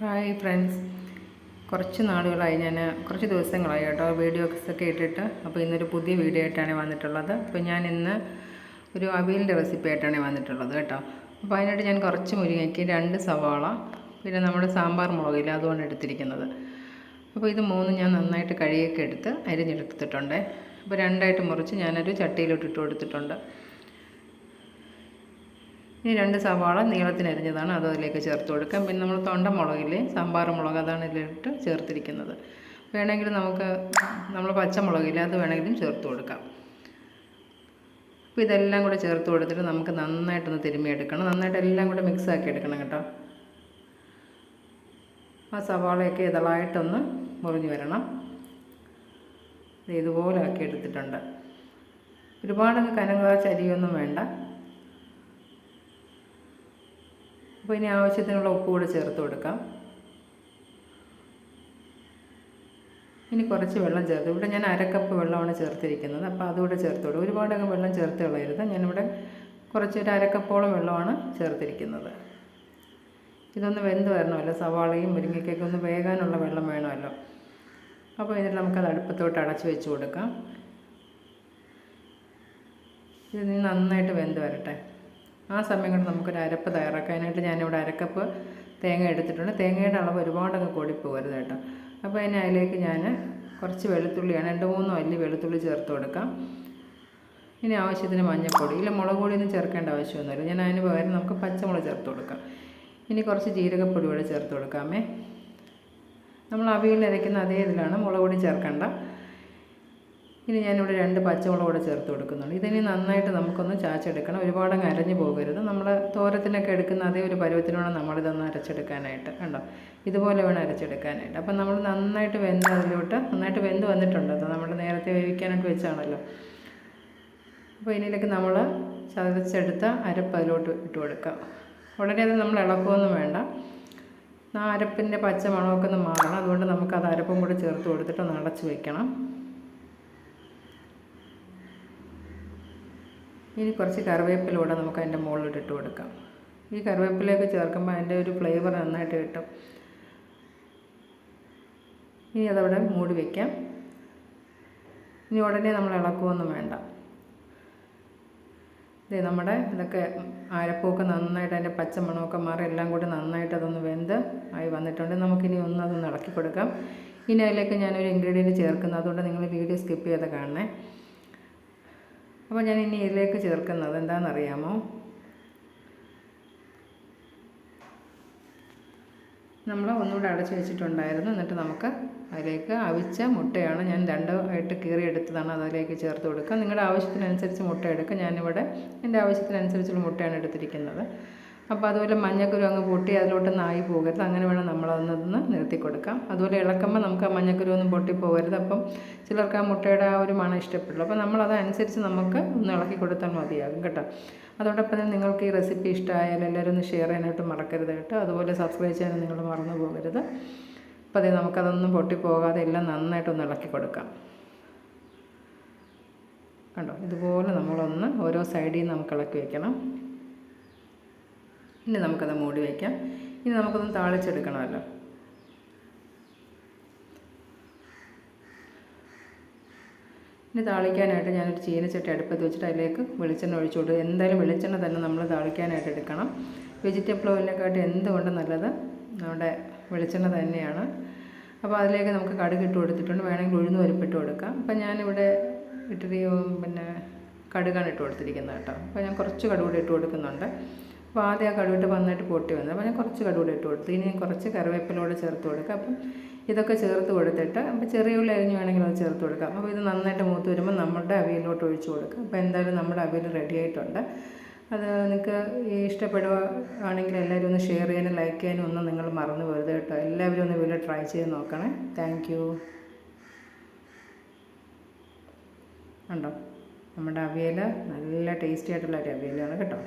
Hi friends. കുറച്ച് നാളുകളായി ഞാൻ കുറച്ച് ദിവസങ്ങളായി കേട്ടോ വീഡിയോസ് ഒക്കെ ഇട്ടിട്ട്. അപ്പോൾ ഇന്നൊരു പുതിയ വീഡിയോ ആയിട്ടാണ് വന്നിട്ടുള്ളത്. അപ്പോൾ ഞാൻ ഇന്ന് ഒരു അവിയലിന്റെ റെസിപ്പി ആയിട്ടാണ് വന്നിട്ടുള്ളത് കേട്ടോ. അപ്പോൾ അതിനായിട്ട് ഞാൻ കുറച്ച് മുരിങ്ങയ്ക്ക് രണ്ട് സവാള പിന്നെ നമ്മുടെ സാമ്പാർ മുളകില്ല അതുകൊണ്ട് എടുത്തിരിക്കുന്നത്. അപ്പോൾ ഇത് മൂന്ന് ഞാൻ നന്നായിട്ട് കഴുകിയൊക്കെ എടുത്ത് അരിഞ്ഞെടുത്തിട്ടുണ്ട്. അപ്പോൾ രണ്ടായിട്ട് മുറിച്ച് ഞാനൊരു ചട്ടിയിലോട്ട് ഇട്ട് കൊടുത്തിട്ടുണ്ട്. ഇനി രണ്ട് സവാള നീളത്തിനരിഞ്ഞതാണ് അത് അതിലേക്ക് ചേർത്ത് കൊടുക്കാം. പിന്നെ നമ്മൾ തൊണ്ട മുളകില്ലേ സാമ്പാർ മുളക് അതാണ് ഇതിലിട്ട് ചേർത്തിരിക്കുന്നത്. വേണമെങ്കിൽ നമുക്ക് നമ്മൾ പച്ചമുളകില്ല അത് വേണമെങ്കിലും ചേർത്ത് കൊടുക്കാം. അപ്പോൾ ഇതെല്ലാം കൂടെ ചേർത്ത് കൊടുത്തിട്ട് നമുക്ക് നന്നായിട്ടൊന്ന് തിരുമ്മിയെടുക്കണം. നന്നായിട്ട് എല്ലാം കൂടെ മിക്സ് ആക്കി എടുക്കണം കേട്ടോ. ആ സവാളയൊക്കെ ഇതളായിട്ടൊന്ന് മുറിഞ്ഞു വരണം. ഇതുപോലെ ആക്കി എടുത്തിട്ടുണ്ട് ഒരുപാട് കനകാ ചരിയൊന്നും വേണ്ട. അപ്പോൾ ഇനി ആവശ്യത്തിനുള്ള ഉപ്പ് കൂടെ ചേർത്ത് കൊടുക്കാം. ഇനി കുറച്ച് വെള്ളം ചേർത്ത് ഇവിടെ ഞാൻ അരക്കപ്പ് വെള്ളമാണ് ചേർത്തിരിക്കുന്നത്. അപ്പോൾ അതുകൂടെ ചേർത്ത് കൊടുക്കും ഒരുപാടൊക്കെ വെള്ളം ചേർത്ത് കളയരുത്. ഞാനിവിടെ കുറച്ച് ഒരു അരക്കപ്പോളം വെള്ളമാണ് ചേർത്തിരിക്കുന്നത്. ഇതൊന്ന് വെന്ത് വരണമല്ലോ. സവാളയും മുരിങ്ങയ്ക്കൊക്കെ ഒന്ന് വേകാനുള്ള വെള്ളം വേണമല്ലോ. അപ്പോൾ ഇതിൽ നമുക്കത് അടുപ്പത്തോട്ട് അടച്ചു വെച്ച് കൊടുക്കാം. ഇത് നന്നായിട്ട് വെന്ത് വരട്ടെ. ആ സമയം കൊണ്ട് നമുക്കൊരു അരപ്പ് തയ്യാറാക്കാനായിട്ട് ഞാനിവിടെ അരക്കപ്പ് തേങ്ങ എടുത്തിട്ടുണ്ട്. തേങ്ങയുടെ അളവ് ഒരുപാടങ്ങ് കൂടിപ്പോകരുത് കേട്ടോ. അപ്പോൾ അതിന് അതിലേക്ക് ഞാൻ കുറച്ച് വെളുത്തുള്ളിയാണ് രണ്ട് മൂന്ന് വലിയ വെളുത്തുള്ളി ചേർത്ത് കൊടുക്കാം. ഇനി ആവശ്യത്തിന് മഞ്ഞൾപ്പൊടി. ഇല്ല മുളക് പൊടിയൊന്നും ചേർക്കേണ്ട ആവശ്യമൊന്നുമില്ല. ഞാൻ അതിന് പകരം നമുക്ക് പച്ചമുളക് ചേർത്ത് കൊടുക്കാം. ഇനി കുറച്ച് ജീരകപ്പൊടി കൂടെ ചേർത്ത് കൊടുക്കാമേ. നമ്മൾ അവിയലിൽ അരയ്ക്കുന്ന അതേ ഇതിലാണ്. മുളക് പൊടി ചേർക്കേണ്ട. ഇനി ഞാനിവിടെ രണ്ട് പച്ചമുളക് കൂടെ ചേർത്ത് കൊടുക്കുന്നുണ്ട്. ഇതിനി നന്നായിട്ട് നമുക്കൊന്ന് ചാച്ചെടുക്കണം. ഒരുപാട് അരഞ്ഞു പോകരുത്. നമ്മൾ തോരത്തിനൊക്കെ എടുക്കുന്ന അതേ ഒരു പരുവത്തിനോട് നമ്മളിതൊന്ന് അരച്ചെടുക്കാനായിട്ട് കണ്ടോ? ഇതുപോലെ വേണം അരച്ചെടുക്കാനായിട്ട്. അപ്പം നമ്മൾ നന്നായിട്ട് വെന്ത് അതിലോട്ട് നന്നായിട്ട് വെന്ത് വന്നിട്ടുണ്ട് അത് നമ്മൾ നേരത്തെ വേവിക്കാനായിട്ട് വെച്ചാണല്ലോ. അപ്പോൾ ഇതിലേക്ക് നമ്മൾ ചതച്ചെടുത്ത അരപ്പ് അതിലോട്ട് ഇട്ട് കൊടുക്കാം. ഉടനെ അത് നമ്മൾ ഇളക്കുമൊന്നും വേണ്ട. ആ അരപ്പിന്റെ പച്ച മണമൊക്കെ ഒന്ന് മാറണം. അതുകൊണ്ട് നമുക്കത് അരപ്പും കൂടെ ചേർത്ത് കൊടുത്തിട്ട് ഒന്ന് അടച്ച് വെക്കണം. ഇനി കുറച്ച് കറിവേപ്പിലൂടെ നമുക്ക് അതിന്റെ മുകളിലിട്ടിട്ട് കൊടുക്കാം. ഈ കറിവേപ്പിലയൊക്കെ ചേർക്കുമ്പോൾ അതിന്റെ ഒരു ഫ്ലേവർ നന്നായിട്ട് കിട്ടും. ഇനി അതവിടെ മൂടി വയ്ക്കാം ഇനി ഉടനെ നമ്മൾ ഇളക്കുമൊന്നും വേണ്ട. ഇത് നമ്മുടെ ഇതൊക്കെ അരപ്പൊക്കെ നന്നായിട്ട് അതിന്റെ പച്ചമണമൊക്കെ മാറി എല്ലാം കൂടി നന്നായിട്ട് അതൊന്ന് വെന്ത് ആയി വന്നിട്ടുണ്ട്. നമുക്കിനി ഒന്ന് അതൊന്ന് ഇളക്കി കൊടുക്കാം. ഇനി അതിലേക്ക് ഞാനൊരു ഇൻഗ്രീഡിയന്റ് ചേർക്കുന്നത്. അതുകൊണ്ട് നിങ്ങൾ വീഡിയോ സ്കിപ്പ് ചെയ്ത് കാണണേ. അപ്പോൾ ഞാൻ ഇനി ഇതിലേക്ക് ചേർക്കുന്നത് എന്താണെന്നറിയാമോ? നമ്മൾ ഒന്നുകൂടെ അടച്ചു വെച്ചിട്ടുണ്ടായിരുന്നു. എന്നിട്ട് നമുക്ക് അതിലേക്ക് അവിച്ച മുട്ടയാണ് ഞാൻ രണ്ടായിട്ട് കീറി എടുത്തതാണ് അതിലേക്ക് ചേർത്ത് കൊടുക്കുക. നിങ്ങളുടെ ആവശ്യത്തിനനുസരിച്ച് മുട്ട എടുക്കുക. ഞാനിവിടെ എന്റെ ആവശ്യത്തിനനുസരിച്ചുള്ള മുട്ടയാണ് എടുത്തിരിക്കുന്നത്. അപ്പോൾ അതുപോലെ മഞ്ഞക്കുരു അങ്ങ് പൊട്ടി അതിലോട്ട് നായി പോകരുത്. അങ്ങനെ വേണം നമ്മൾ നമ്മളതൊന്ന് നിർത്തി കൊടുക്കാം അതുപോലെ ഇളക്കുമ്പോൾ നമുക്ക് ആ മഞ്ഞക്കുരു ഒന്നും പൊട്ടി പോകരുത്. അപ്പം ചിലർക്ക് ആ മുട്ടയുടെ ആ ഒരു മണം ഇഷ്ടപ്പെടുള്ളൂ. നമ്മൾ അതനുസരിച്ച് നമുക്ക് ഒന്ന് ഇളക്കി കൊടുത്താൽ മതിയാകും കേട്ടോ. അതോടൊപ്പം തന്നെ നിങ്ങൾക്ക് ഈ റെസിപ്പി ഇഷ്ടമായാൽ എല്ലാവരും ഒന്ന് ഷെയർ ചെയ്യാനായിട്ട് മറക്കരുത് കേട്ടോ. അതുപോലെ സബ്സ്ക്രൈബ് ചെയ്യാനും നിങ്ങൾ മറന്നു പോകരുത്. അപ്പോൾ അതേ നമുക്കതൊന്നും പൊട്ടിപ്പോകാതെ എല്ലാം നന്നായിട്ടൊന്ന് ഇളക്കി കൊടുക്കാം. കണ്ടോ? ഇതുപോലെ നമ്മളൊന്ന് ഓരോ സൈഡിൽ നമുക്ക് ഇളക്കി വയ്ക്കണം ഇനി നമുക്കത് മൂടി വയ്ക്കാം ഇനി നമുക്കൊന്ന് താളിച്ചെടുക്കണമല്ലോ. ഇനി താളിക്കാനായിട്ട് ഞാനൊരു ചീനച്ചട്ടി അടുപ്പത്ത് വെച്ചിട്ട് അതിലേക്ക് വെളിച്ചെണ്ണ ഒഴിച്ചു കൊടുക്കും എന്തായാലും വെളിച്ചെണ്ണ തന്നെ നമ്മൾ താളിക്കാനായിട്ട് എടുക്കണം. വെജിറ്റബിൾ ഓയിലിനെക്കാട്ടി എന്തുകൊണ്ട് നല്ലത്? നമ്മുടെ വെളിച്ചെണ്ണ തന്നെയാണ്. അപ്പോൾ അതിലേക്ക് നമുക്ക് കടുക് ഇട്ട് കൊടുത്തിട്ടുണ്ട്. വേണമെങ്കിൽ ഉഴുന്ന് പരിപ്പിട്ട് കൊടുക്കാം. അപ്പം ഞാനിവിടെ ഇട്ടിരി പിന്നെ കടുകാണ് ഇട്ട് കൊടുത്തിരിക്കുന്നത് കേട്ടോ. അപ്പോൾ ഞാൻ കുറച്ച് കടുകൂടി കൂടി ഇട്ട് കൊടുക്കുന്നുണ്ട്. അപ്പോൾ ആദ്യം ആ കടുവിട്ട് വന്നിട്ട് പൊട്ടി വന്നത് അപ്പോൾ ഞാൻ കുറച്ച് കടുകൂടെ ഇട്ട് കൊടുത്തു. ഇനി കുറച്ച് കറിവേപ്പിലൂടെ ചേർത്ത് കൊടുക്കുക അപ്പം ഇതൊക്കെ ചേർത്ത് കൊടുത്തിട്ട് അപ്പോൾ ചെറിയ ഉള്ളി അരിഞ്ഞ് വേണമെങ്കിൽ അത് ചേർത്ത് കൊടുക്കാം. അപ്പോൾ ഇത് നന്നായിട്ട് മൂത്ത് വരുമ്പോൾ നമ്മുടെ അവിയലിലോട്ട് ഒഴിച്ച് കൊടുക്കുക അപ്പോൾ എന്തായാലും നമ്മുടെ അവിയൽ റെഡി ആയിട്ടുണ്ട്. അത് നിങ്ങൾക്ക് ഇഷ്ടപ്പെടുക ആണെങ്കിൽ എല്ലാവരും ഒന്ന് ഷെയർ ചെയ്യാനും ലൈക്ക് ചെയ്യാനും ഒന്നും നിങ്ങൾ മറന്നു പോരുത് കേട്ടോ. എല്ലാവരും ഒന്ന് വീട്ടിൽ ട്രൈ ചെയ്ത് നോക്കണേ. താങ്ക് യു ഉണ്ടോ നമ്മുടെ അവിയൽ നല്ല ടേസ്റ്റി ആയിട്ടുള്ള ഒരു അവിയലാണ് കേട്ടോ.